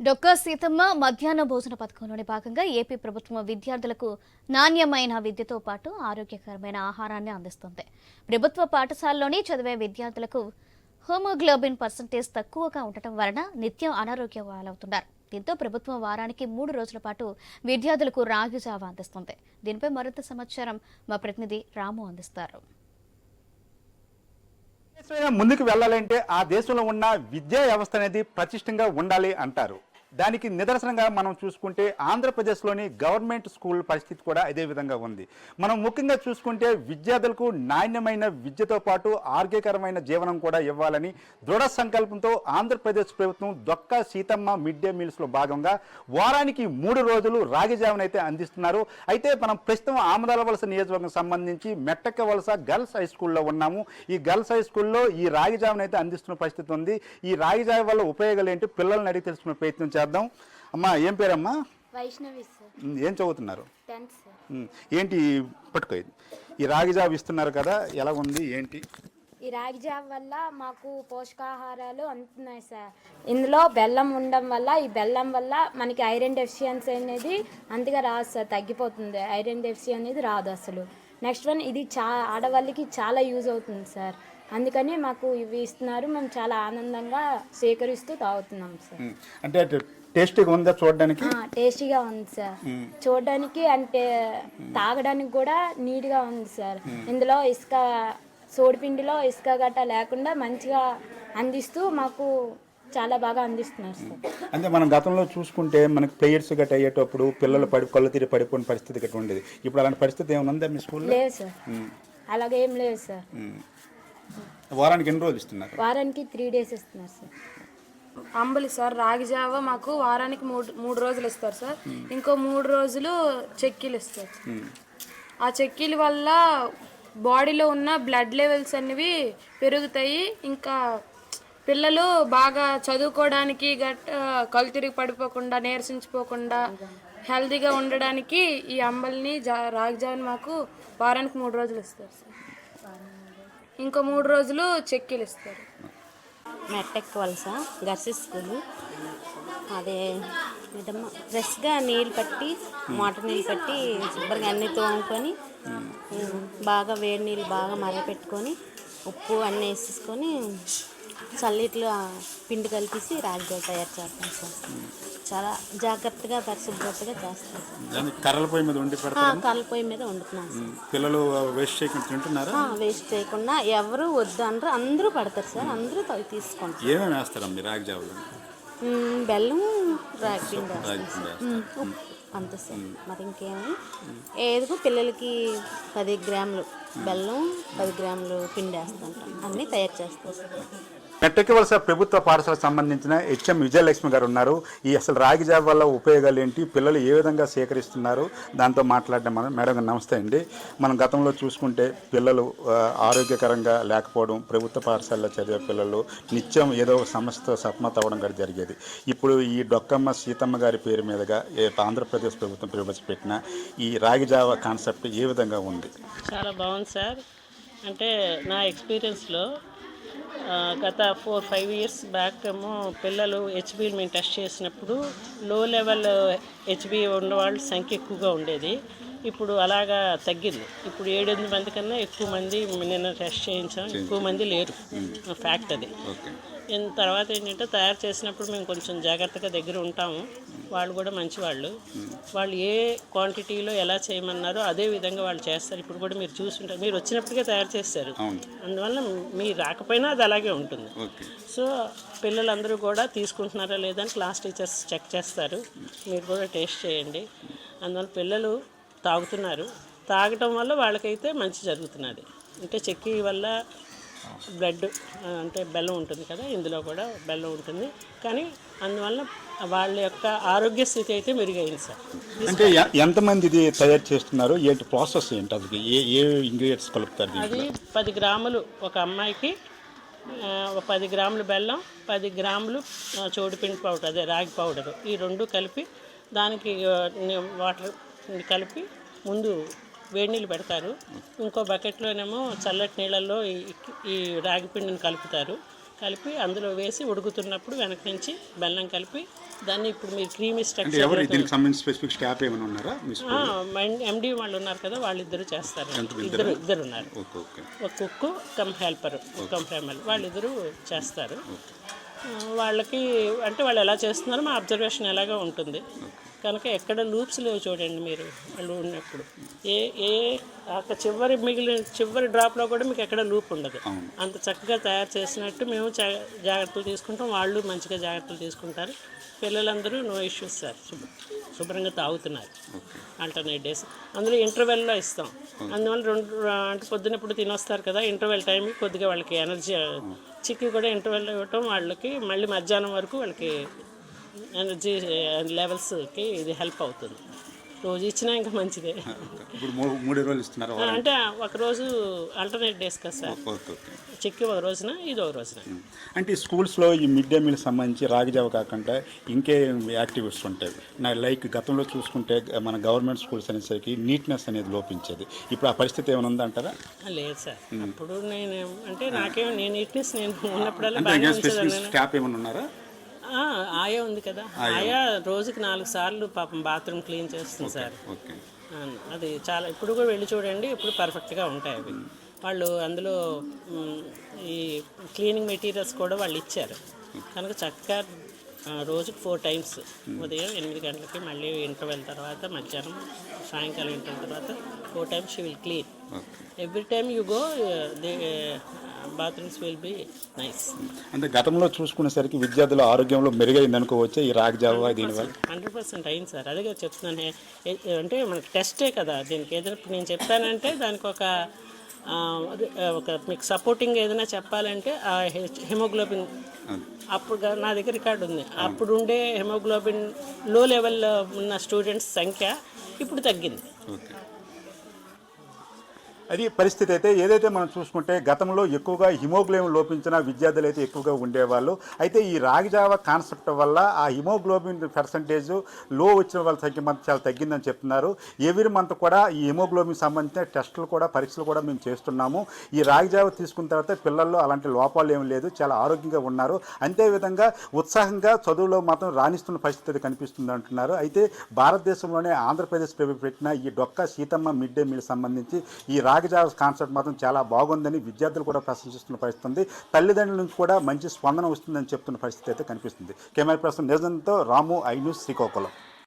డొక్కా సీతమ్మ మధ్యాహ్న భోజన పథకంలోని భాగంగా ఏపీ ప్రభుత్వం విద్యార్థులకు నాణ్యమైన విద్యతో పాటు ఆరోగ్యకరమైన ఆహారాన్ని అందిస్తుంది. ప్రభుత్వ పాఠశాలలోని చదివే విద్యార్థులకు హోమోగ్లోబిన్ పర్సంటేజ్ తక్కువగా ఉండటం వలన నిత్యం అనారోగ్య పాలవుతున్నారు. దీంతో ప్రభుత్వం వారానికి మూడు రోజుల పాటు విద్యార్థులకు రాగి జావ అందిస్తుంది. దీనిపై మరింత సమాచారం మా ప్రతినిధి రాము అందిస్తారు. ముందుకు వెళ్ళాలంటే ఆ దేశంలో ఉన్న విద్యా వ్యవస్థ అనేది ప్రతిష్టంగా ఉండాలి అంటారు. దానికి నిదర్శనంగా మనం చూసుకుంటే ఆంధ్రప్రదేశ్లోని గవర్నమెంట్ స్కూల్ పరిస్థితి కూడా అదే విధంగా ఉంది. మనం ముఖ్యంగా చూసుకుంటే విద్యార్థులకు నాణ్యమైన విద్యతో పాటు ఆరోగ్యకరమైన జీవనం కూడా ఇవ్వాలని దృఢ సంకల్పంతో ఆంధ్రప్రదేశ్ ప్రభుత్వం దొక్క సీతమ్మ మిడ్ డే మీల్స్లో భాగంగా వారానికి మూడు రోజులు రాగి జావను అయితే అందిస్తున్నారు. అయితే మనం ప్రస్తుతం ఆమదాల వలస నియోజకవర్గం సంబంధించి మెట్టక్క వలస గర్ల్స్ హై స్కూల్లో ఉన్నాము. ఈ గర్ల్స్ హై స్కూల్లో ఈ రాగి జావను అయితే అందిస్తున్న పరిస్థితి ఉంది. ఈ రాగి జావ వల్ల ఉపయోగాలు ఏంటి? పిల్లల్ని అడిగి తెలుసుకునే ప్రయత్నం చేద్దాం. అమ్మా ఏం పేరమ్మా? వైష్ణవి సార్. ఏం చదువుతున్నారు? Tenth sir. ఉమ్, ఏంటి పట్టుకో ఈ రాగి జావ ఇస్తున్నారు కదా ఎలా ఉంది ఏంటి? ఈ రాగి జావ వల్ల మాకు పోషకాహారాలు అందుతున్నాయి సార్. ఇందులో బెల్లం ఉండడం వల్ల ఈ బెల్లం వల్ల మనకి ఐరన్ డెఫిషియన్సీ అనేది అంతగా రాదు సార్ తగ్గిపోతుంది. ఐరన్ డెఫిషియన్సీ అనేది రాదు అసలు. నెక్స్ట్ వన్ ఇది చా ఆడవాళ్ళకి చాలా యూజ్ అవుతుంది సార్. అందుకని మాకు ఇవి ఇస్తున్నారు. మేము చాలా ఆనందంగా సేకరిస్తూ తాగుతున్నాం సార్. అంటే టేస్టీగా ఉందా చూడడానికి? టేస్టీగా ఉంది సార్. చూడడానికి అంటే తాగడానికి కూడా నీట్గా ఉంది సార్. ఇందులో ఇసుక సోడిపిండిలో ఇసుక గట్ట లేకుండా మంచిగా అందిస్తూ మాకు చాలా బాగా అందిస్తున్నారు సార్. అంటే మనం గతంలో చూసుకుంటే మనకి ప్లేయర్స్ గట్ట అయ్యేటప్పుడు పిల్లలు పడి కళ్ళు తిరిగి పడిపోయిన పరిస్థితి గట్ట ఉండేది. ఇప్పుడు అలాంటి పరిస్థితి ఏమైనా ఉందా మీ స్కూల్లో? లేదు సార్. అలాగే ఏం లేదు సార్. వారానికి ఎన్ని రోజులు ఇస్తున్నారు? వారానికి త్రీ డేస్ ఇస్తున్నారు సార్ అంబలి సార్ రాగి జావ మాకు వారానికి మూడు మూడు రోజులు ఇస్తారు సార్ ఇంకో మూడు రోజులు చెక్కీలు ఇస్తారు. ఆ చెక్కీల వల్ల బాడీలో ఉన్న బ్లడ్ లెవెల్స్ అనేవి పెరుగుతాయి. ఇంకా పిల్లలు బాగా చదువుకోవడానికి గట్ట కళ్ళు తిరిగి పడిపోకుండా నీరసించిపోకుండా హెల్తీగా ఉండడానికి ఈ అంబలిని జా రాగి జావని మాకు వారానికి మూడు రోజులు ఇస్తారు సార్ ఇంకో మూడు రోజులు చెక్కీలు ఇస్తారు. మెట్టెక్ వలస గర్ల్స్ స్కూలు అదే ఫ్రెష్గా నీళ్ళు పట్టి మోటార్ నీళ్ళు పట్టి శుభ్రంగా అన్నీ తోముకొని బాగా వేడి నీళ్ళు బాగా మరగపెట్టుకొని ఉప్పు అన్నీ వేసేసుకొని చల్లిట్లో పిండి కలిపేసి రాగిజావ తయారు చేస్తాం సార్. చాలా జాగ్రత్తగా పరిశుభ్రతగా చేస్తాం. కర్రల పొయ్యి మీద వండి కళ్ళ పొయ్యి మీద వండుతున్నాం. పిల్లలు వేస్ట్ చేయకుండా తింటున్నారా? ఆ, వేస్ట్ చేయకుండా ఎవరు వద్దు అనరు అందరూ పడతారు సార్ అందరూ తీసుకుంటారు. ఏమేమి వేస్తారమ్మా రాగి జావలో? బెల్లం రాగి అంతే సార్. మరి ఇంకేమి? ఏదిగో పిల్లలకి పది గ్రాములు బెల్లం పది గ్రాములు పిండి వేస్తుంటాం. అన్నీ తయారు చేస్తాం. మెట్టకి వలస ప్రభుత్వ పాఠశాలకు సంబంధించిన హెచ్ఎం విజయలక్ష్మి గారు ఉన్నారు. ఈ అసలు రాగి జాబ్ వల్ల ఉపయోగాలు ఏంటి? పిల్లలు ఏ విధంగా సేకరిస్తున్నారు? దాంతో మాట్లాడడం మనం. మేడం గారు నమస్తే అండి. మనం గతంలో చూసుకుంటే పిల్లలు ఆరోగ్యకరంగా లేకపోవడం ప్రభుత్వ పాఠశాలలో చదివే పిల్లలు నిత్యం ఏదో ఒక సమస్యతో సతమత అవ్వడం కూడా జరిగేది. ఇప్పుడు ఈ డొక్కమ్మ సీతమ్మ గారి పేరు మీదుగా ఏ ఆంధ్రప్రదేశ్ ప్రభుత్వం ప్రవేశపెట్టిన ఈ రాగి జావ కాన్సెప్ట్ ఏ విధంగా ఉంది? చాలా బాగుంది సార్. అంటే నా ఎక్స్పీరియన్స్లో గత ఫోర్ ఫైవ్ ఇయర్స్ బ్యాక్ ఏమో పిల్లలు హెచ్బి మేము టెస్ట్ చేసినప్పుడు లో లెవెల్ హెచ్బి ఉన్నవాళ్ళ సంఖ్య ఎక్కువగా ఉండేది. ఇప్పుడు అలాగా తగ్గింది. ఇప్పుడు ఏడెనిమిది మంది కన్నా ఎక్కువ మంది నిన్న టెస్ట్ చేయించాం. ఎక్కువ మంది లేరు. ఫ్యాక్ట్ అది. తర్వాత ఏంటంటే తయారు చేసినప్పుడు మేము కొంచెం జాగ్రత్తగా దగ్గర ఉంటాము. వాళ్ళు కూడా మంచి వాళ్ళు వాళ్ళు ఏ క్వాంటిటీలో ఎలా చేయమన్నారో అదే విధంగా వాళ్ళు చేస్తారు. ఇప్పుడు కూడా మీరు చూసుంటారు మీరు వచ్చినప్పటికే తయారు చేస్తారు. అందువల్ల మీరు రాకపోయినా అది అలాగే ఉంటుంది. సో పిల్లలందరూ కూడా తీసుకుంటున్నారా లేదా అని క్లాస్ టీచర్స్ చెక్ చేస్తారు. మీరు కూడా టేస్ట్ చేయండి. అందువల్ల పిల్లలు తాగుతున్నారు. తాగటం వల్ల వాళ్ళకైతే మంచి జరుగుతున్నది. అంటే చెక్కి వల్ల బ్లడ్ అంటే బెల్లం ఉంటుంది కదా ఇందులో కూడా బెల్లం ఉంటుంది. కానీ అందువల్ల వాళ్ళ యొక్క ఆరోగ్య స్థితి అయితే మెరుగైంది సార్. అంటే ఎంతమంది ఇది తయారు చేస్తున్నారు? ఏంటి ప్రాసెస్ ఏంటి అది ఏ ఏ ఇంగ్రీడియంట్స్ కలుపుతారు? అది పది గ్రాములు ఒక అమ్మాయికి ఒక పది గ్రాములు బెల్లం పది గ్రాములు చోడిపిండి పౌడర్ అదే రాగి పౌడర్. ఈ రెండు కలిపి దానికి వాటర్ కలిపి ముందు వేడి నీళ్ళు పెడతారు. ఇంకో బకెట్లోనేమో చల్లటి నీళ్ళల్లో ఈ ఈ రాగి పిండిని కలుపుతారు. కలిపి అందులో వేసి ఉడుకుతున్నప్పుడు వెనక నుంచి బెల్లం కలిపి దాన్ని ఇప్పుడు మీరు క్రీమీ స్ట్రక్చర్ స్పెసిఫిక్ స్టాఫ్ ఏమైనా ఉన్నారా? ఎండి వాళ్ళు ఉన్నారు కదా వాళ్ళిద్దరు చేస్తారు. ఇద్దరు ఇద్దరు? ఉన్నారు. ఒక cook cum helper cum family వాళ్ళిద్దరూ చేస్తారు. వాళ్ళకి అంటే వాళ్ళు ఎలా చేస్తున్నారో మా అబ్జర్వేషన్ ఎలాగా ఉంటుంది. కనుక ఎక్కడ లూప్స్ లేవు చూడండి మీరు వాళ్ళు ఉన్నప్పుడు. ఏ ఏ అక్కడ చివరి మిగిలిన చివరి డ్రాప్లో కూడా మీకు ఎక్కడ లూప్ ఉండదు. అంత చక్కగా తయారు చేసినట్టు మేము జాగ్రత్తలు తీసుకుంటాం. వాళ్ళు మంచిగా జాగ్రత్తలు తీసుకుంటారు. పిల్లలందరూ నో ఇష్యూస్ సార్. శుభ్ర శుభ్రంగా తాగుతున్నారు. ఆల్టర్నేట్ డేస్ అందులో ఇంటర్వెల్లో ఇస్తాం. అందువల్ల రెండు అంటే పొద్దునప్పుడు తినొస్తారు కదా ఇంటర్వెల్ టైంకి కొద్దిగా వాళ్ళకి ఎనర్జీ చిక్కి కూడా ఇంటర్వెల్ ఇవ్వటం వాళ్ళకి మళ్ళీ మధ్యాహ్నం వరకు వాళ్ళకి ఎనర్జీ లెవెల్స్కి ఇది హెల్ప్ అవుతుంది. రోజు ఇచ్చినా ఇంకా మంచిదే. ఇప్పుడు మూడు రోజులు ఇస్తున్నారు అంటే ఒకరోజు ఆల్టర్నేట్ డేస్ కదా సార్? చిక్కి ఒక రోజున ఇది ఒక రోజున? అంటే ఈ స్కూల్స్లో ఈ మిడ్ డే మీల్ సంబంధించి రాగిజావ కాకుండా ఇంకే యాక్టివిటీస్ ఉంటాయి. నా లైక్ గతంలో చూసుకుంటే మన గవర్నమెంట్ స్కూల్స్ అనేసరికి నీట్నెస్ అనేది లోపించేది. ఇప్పుడు ఆ పరిస్థితి ఏమైనా ఉందంటారా లేదు సార్. అప్పుడు నేను అంటే నాకేం నేను నీట్నెస్ నేను ఉన్నప్పుడల్లా. స్టాఫ్ ఏమైనా ఉన్నారా? ఆయా ఉంది కదా. ఆయా రోజుకి నాలుగు సార్లు పాపం బాత్రూమ్ క్లీన్ చేస్తుంది సార్. అది చాలా ఇప్పుడు కూడా వెళ్ళి చూడండి ఇప్పుడు పర్ఫెక్ట్గా ఉంటాయి అవి. వాళ్ళు అందులో ఈ క్లీనింగ్ మెటీరియల్స్ కూడా వాళ్ళు ఇచ్చారు. కనుక చక్కగా రోజుకి ఫోర్ టైమ్స్ ఉదయం ఎనిమిది గంటలకి మళ్ళీ ఇంటర్వెల్ తర్వాత మధ్యాహ్నం సాయంకాలం ఇంటర్వెల్ తర్వాత four times she will clean. Every time you go the bathrooms will be nice అంటే గతంలో చూసుకునేసరికి విద్యార్థుల ఆరోగ్యంలో మెరుగైంది అనుకోవచ్చు ఈ రాగిజావ దీనివల్ల? హండ్రెడ్ పర్సెంట్ అయింది సార్. అదే చెప్తున్నాను. అంటే మనకి టెస్టే కదా. దీనికి ఏదైనా నేను చెప్పానంటే దానికి ఒక ఒక మీకు సపోర్టింగ్ ఏదైనా చెప్పాలంటే ఆ హెమోగ్లోబిన్ అప్పుడు నా దగ్గర రికార్డు ఉంది. అప్పుడు ఉండే హెమోగ్లోబిన్లో లెవెల్లో ఉన్న స్టూడెంట్స్ సంఖ్య ఇప్పుడు తగ్గింది. అది పరిస్థితి అయితే ఏదైతే మనం చూసుకుంటే గతంలో ఎక్కువగా హిమోగ్లోబిన్ లోపించిన విద్యార్థులు అయితే ఎక్కువగా ఉండేవాళ్ళు. అయితే ఈ రాగిజావ కాన్సెప్ట్ వల్ల ఆ హిమోగ్లోబిన్ పర్సంటేజ్లో వచ్చిన వాళ్ళ సంఖ్య మాత్రం చాలా తగ్గిందని చెప్తున్నారు. ఎవ్రీ మంత్ కూడా ఈ హిమోగ్లోబిన్ సంబంధించిన టెస్టులు కూడా పరీక్షలు కూడా మేము చేస్తున్నాము. ఈ రాగిజావ తీసుకున్న తర్వాత పిల్లల్లో అలాంటి లోపాలు ఏమి లేదు. చాలా ఆరోగ్యంగా ఉన్నారు. అంతేవిధంగా ఉత్సాహంగా చదువులో మాత్రం రాణిస్తున్న పరిస్థితి కనిపిస్తుంది అంటున్నారు. అయితే భారతదేశంలోనే ఆంధ్రప్రదేశ్ ప్రవేశపెట్టిన పెట్టిన ఈ డొక్క సీతమ్మ మిడ్ డే మీల్ సంబంధించి ఈ రాగజావ కాన్సెప్ట్ మాత్రం చాలా బాగుందని విద్యార్థులు కూడా ప్రశంసిస్తున్న పరిస్థితి ఉంది. తల్లిదండ్రుల నుంచి కూడా మంచి స్పందన వస్తుందని చెప్తున్న పరిస్థితి అయితే కనిపిస్తుంది. కెమెరా పర్సన్ నిజంతో రాము ఐ న్యూస్ శ్రీకాకుళం.